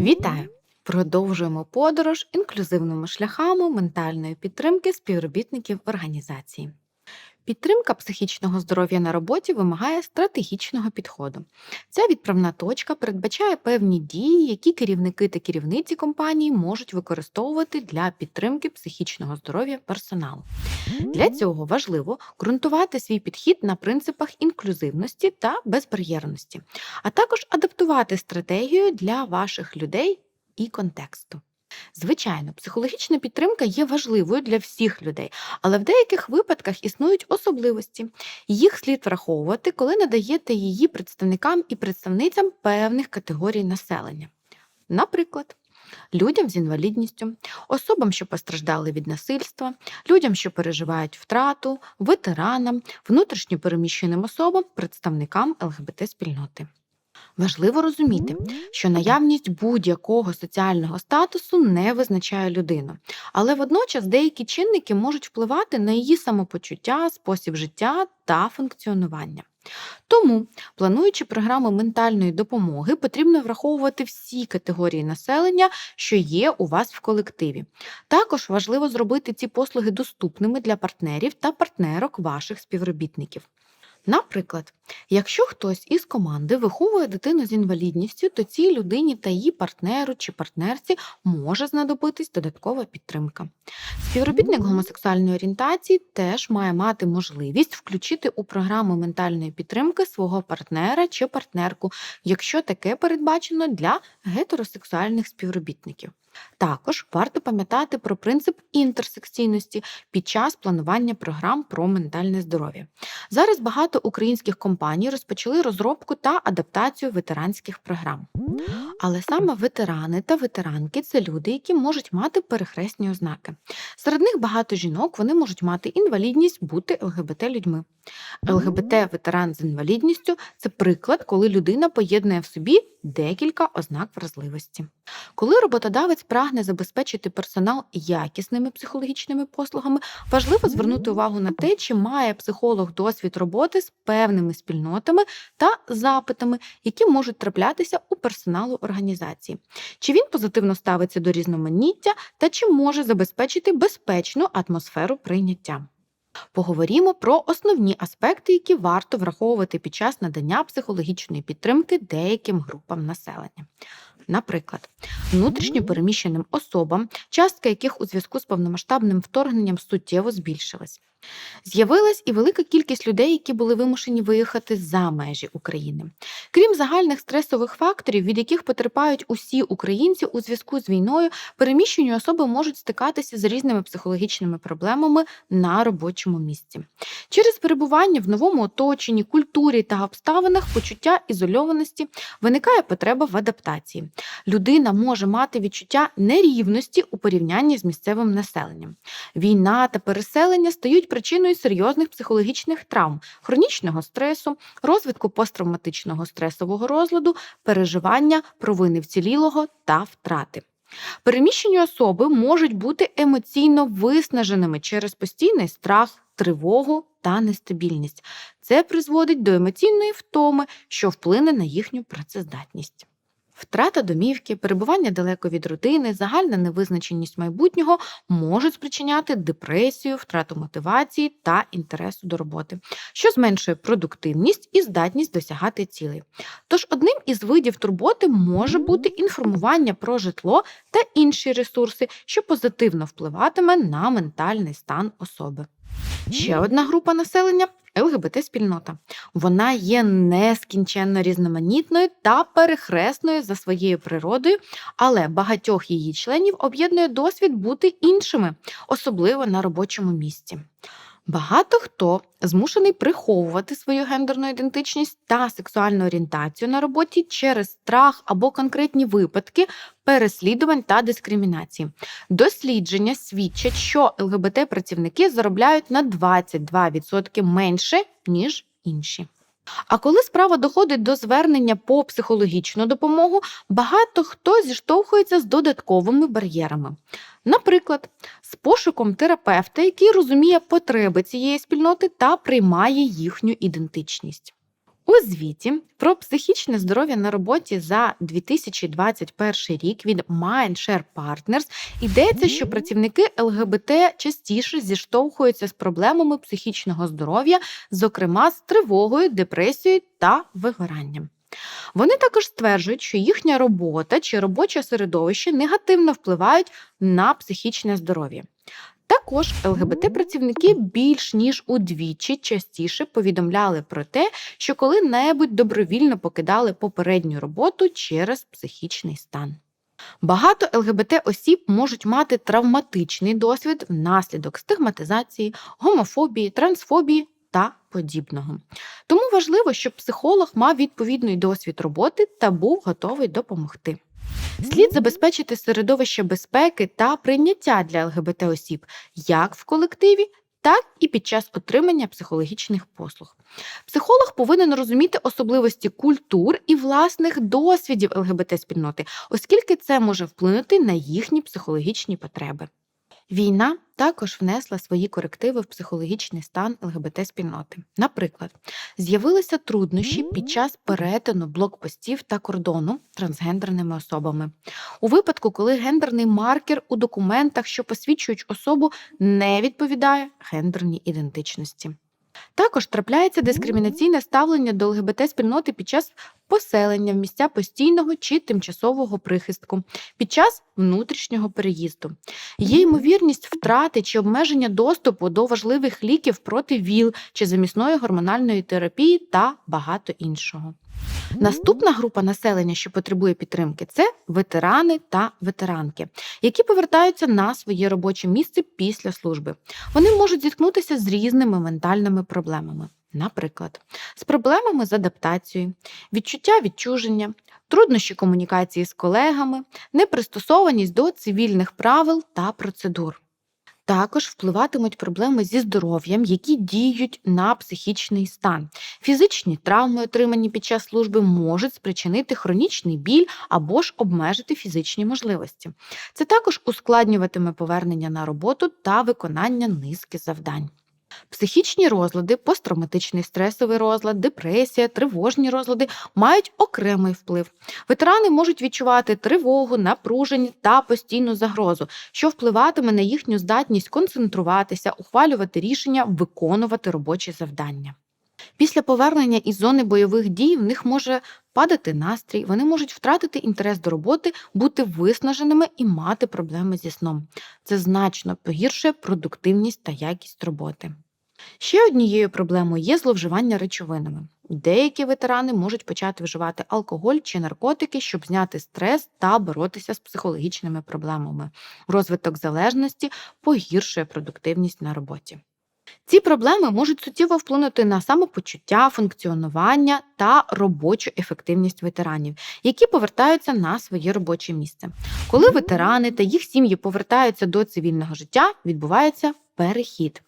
Вітаю! Продовжуємо подорож інклюзивними шляхами ментальної підтримки співробітників організації. Підтримка психічного здоров'я на роботі вимагає стратегічного підходу. Ця відправна точка передбачає певні дії, які керівники та керівниці компанії можуть використовувати для підтримки психічного здоров'я персоналу. Для цього важливо ґрунтувати свій підхід на принципах інклюзивності та безбар'єрності, а також адаптувати стратегію для ваших людей і контексту. Звичайно, психологічна підтримка є важливою для всіх людей, але в деяких випадках існують особливості. Їх слід враховувати, коли надаєте її представникам і представницям певних категорій населення. Наприклад, людям з інвалідністю, особам, що постраждали від насильства, людям, що переживають втрату, ветеранам, внутрішньо переміщеним особам, представникам ЛГБТ-спільноти. Важливо розуміти, що наявність будь-якого соціального статусу не визначає людину, але водночас деякі чинники можуть впливати на її самопочуття, спосіб життя та функціонування. Тому, плануючи програми ментальної допомоги, потрібно враховувати всі категорії населення, що є у вас в колективі. Також важливо зробити ці послуги доступними для партнерів та партнерок ваших співробітників. Наприклад, якщо хтось із команди виховує дитину з інвалідністю, то цій людині та її партнеру чи партнерці може знадобитись додаткова підтримка. Співробітник гомосексуальної орієнтації теж має мати можливість включити у програму ментальної підтримки свого партнера чи партнерку, якщо таке передбачено для гетеросексуальних співробітників. Також варто пам'ятати про принцип інтерсекційності під час планування програм про ментальне здоров'я. Зараз багато українських компаній розпочали розробку та адаптацію ветеранських програм. Але саме ветерани та ветеранки це люди, які можуть мати перехресні ознаки. Серед них багато жінок вони можуть мати інвалідність, бути ЛГБТ-людьми. ЛГБТ-ветеран з інвалідністю це приклад, коли людина поєднує в собі декілька ознак вразливості. Коли роботодавець прагне забезпечити персонал якісними психологічними послугами, важливо звернути увагу на те, чи має психолог досвід роботи з певними спільнотами та запитами, які можуть траплятися у персоналу організації, чи він позитивно ставиться до різноманіття та чи може забезпечити безпечну атмосферу прийняття. Поговоримо про основні аспекти, які варто враховувати під час надання психологічної підтримки деяким групам населення. Наприклад, внутрішньо переміщеним особам, частка яких у зв'язку з повномасштабним вторгненням суттєво збільшилась. З'явилась і велика кількість людей, які були вимушені виїхати за межі України. Крім загальних стресових факторів, від яких потерпають усі українці у зв'язку з війною, переміщені особи можуть стикатися з різними психологічними проблемами на робочому місці. Через перебування в новому оточенні, культурі та обставинах почуття ізольованості виникає потреба в адаптації. Людина може мати відчуття нерівності у порівнянні з місцевим населенням. Війна та переселення стають причиною серйозних психологічних травм, хронічного стресу, розвитку посттравматичного стресового розладу, переживання провини вцілілого та втрати. Переміщені особи можуть бути емоційно виснаженими через постійний страх, тривогу та нестабільність. Це призводить до емоційної втоми, що вплине на їхню працездатність. Втрата домівки, перебування далеко від родини, загальна невизначеність майбутнього можуть спричиняти депресію, втрату мотивації та інтересу до роботи, що зменшує продуктивність і здатність досягати цілей. Тож одним із видів турботи може бути інформування про житло та інші ресурси, що позитивно впливатиме на ментальний стан особи. Ще одна група населення ЛГБТ-спільнота. Вона є нескінченно різноманітною та перехресною за своєю природою, але багатьох її членів об'єднує досвід бути іншими, особливо на робочому місці. Багато хто змушений приховувати свою гендерну ідентичність та сексуальну орієнтацію на роботі через страх або конкретні випадки переслідувань та дискримінації. Дослідження свідчать, що ЛГБТ-працівники заробляють на 22% менше, ніж інші. А коли справа доходить до звернення по психологічну допомогу, багато хто зіштовхується з додатковими бар'єрами. Наприклад, з пошуком терапевта, який розуміє потреби цієї спільноти та приймає їхню ідентичність. У звіті про психічне здоров'я на роботі за 2021 рік від Mindshare Partners йдеться, що працівники ЛГБТ частіше зіштовхуються з проблемами психічного здоров'я, зокрема з тривогою, депресією та вигоранням. Вони також стверджують, що їхня робота чи робоче середовище негативно впливають на психічне здоров'я. Також ЛГБТ-працівники більш ніж удвічі частіше повідомляли про те, що коли-небудь добровільно покидали попередню роботу через психічний стан. Багато ЛГБТ-осіб можуть мати травматичний досвід внаслідок стигматизації, гомофобії, трансфобії та подібного. Тому важливо, щоб психолог мав відповідний досвід роботи та був готовий допомогти. Слід забезпечити середовище безпеки та прийняття для ЛГБТ осіб як в колективі, так і під час отримання психологічних послуг. Психолог повинен розуміти особливості культур і власних досвідів ЛГБТ-спільноти, оскільки це може вплинути на їхні психологічні потреби. Війна також внесла свої корективи в психологічний стан ЛГБТ-спільноти. Наприклад, з'явилися труднощі під час перетину блокпостів та кордону трансгендерними особами. У випадку, коли гендерний маркер у документах, що посвідчують особу, не відповідає гендерній ідентичності. Також трапляється дискримінаційне ставлення до ЛГБТ-спільноти під час поселення в місця постійного чи тимчасового прихистку, під час внутрішнього переїзду. Є ймовірність втрати чи обмеження доступу до важливих ліків проти ВІЛ чи замісної гормональної терапії та багато іншого. Наступна група населення, що потребує підтримки, це ветерани та ветеранки, які повертаються на своє робоче місце після служби. Вони можуть зіткнутися з різними ментальними проблемами. Наприклад, з проблемами з адаптацією, відчуття відчуження, труднощі комунікації з колегами, непристосованість до цивільних правил та процедур. Також впливатимуть проблеми зі здоров'ям, які діють на психічний стан. Фізичні травми, отримані під час служби, можуть спричинити хронічний біль або ж обмежити фізичні можливості. Це також ускладнюватиме повернення на роботу та виконання низки завдань. Психічні розлади, посттравматичний стресовий розлад, депресія, тривожні розлади мають окремий вплив. Ветерани можуть відчувати тривогу, напруження та постійну загрозу, що впливатиме на їхню здатність концентруватися, ухвалювати рішення, виконувати робочі завдання. Після повернення із зони бойових дій в них може падати настрій, вони можуть втратити інтерес до роботи, бути виснаженими і мати проблеми зі сном. Це значно погіршує продуктивність та якість роботи. Ще однією проблемою є зловживання речовинами. Деякі ветерани можуть почати вживати алкоголь чи наркотики, щоб зняти стрес та боротися з психологічними проблемами. Розвиток залежності погіршує продуктивність на роботі. Ці проблеми можуть суттєво вплинути на самопочуття, функціонування та робочу ефективність ветеранів, які повертаються на своє робоче місце. Коли ветерани та їх сім'ї повертаються до цивільного життя, відбувається перехід.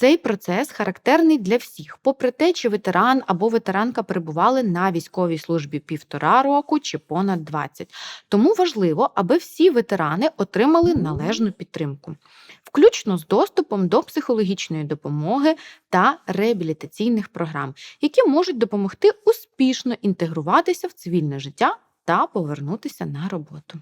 Цей процес характерний для всіх, попри те, чи ветеран або ветеранка перебували на військовій службі півтора року чи понад 20. Тому важливо, аби всі ветерани отримали належну підтримку, включно з доступом до психологічної допомоги та реабілітаційних програм, які можуть допомогти успішно інтегруватися в цивільне життя та повернутися на роботу.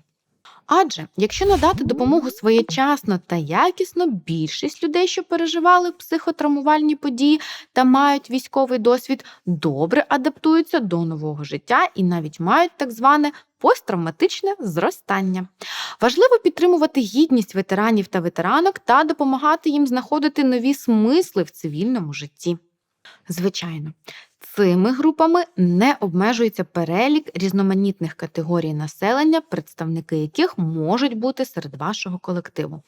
Адже якщо надати допомогу своєчасно та якісно, більшість людей, що переживали психотравмувальні події та мають військовий досвід, добре адаптуються до нового життя і навіть мають так зване посттравматичне зростання. Важливо підтримувати гідність ветеранів та ветеранок та допомагати їм знаходити нові смисли в цивільному житті. Звичайно, цими групами не обмежується перелік різноманітних категорій населення, представники яких можуть бути серед вашого колективу.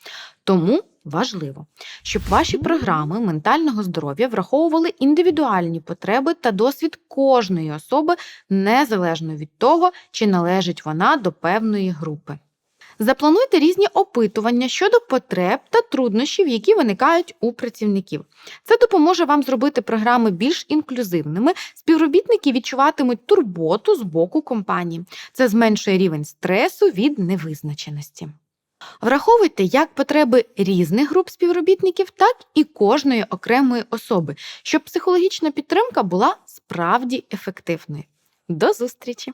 Тому важливо, щоб ваші програми ментального здоров'я враховували індивідуальні потреби та досвід кожної особи, незалежно від того, чи належить вона до певної групи. Заплануйте різні опитування щодо потреб та труднощів, які виникають у працівників. Це допоможе вам зробити програми більш інклюзивними. Співробітники відчуватимуть турботу з боку компанії. Це зменшує рівень стресу від невизначеності. Враховуйте як потреби різних груп співробітників, так і кожної окремої особи, щоб психологічна підтримка була справді ефективною. До зустрічі!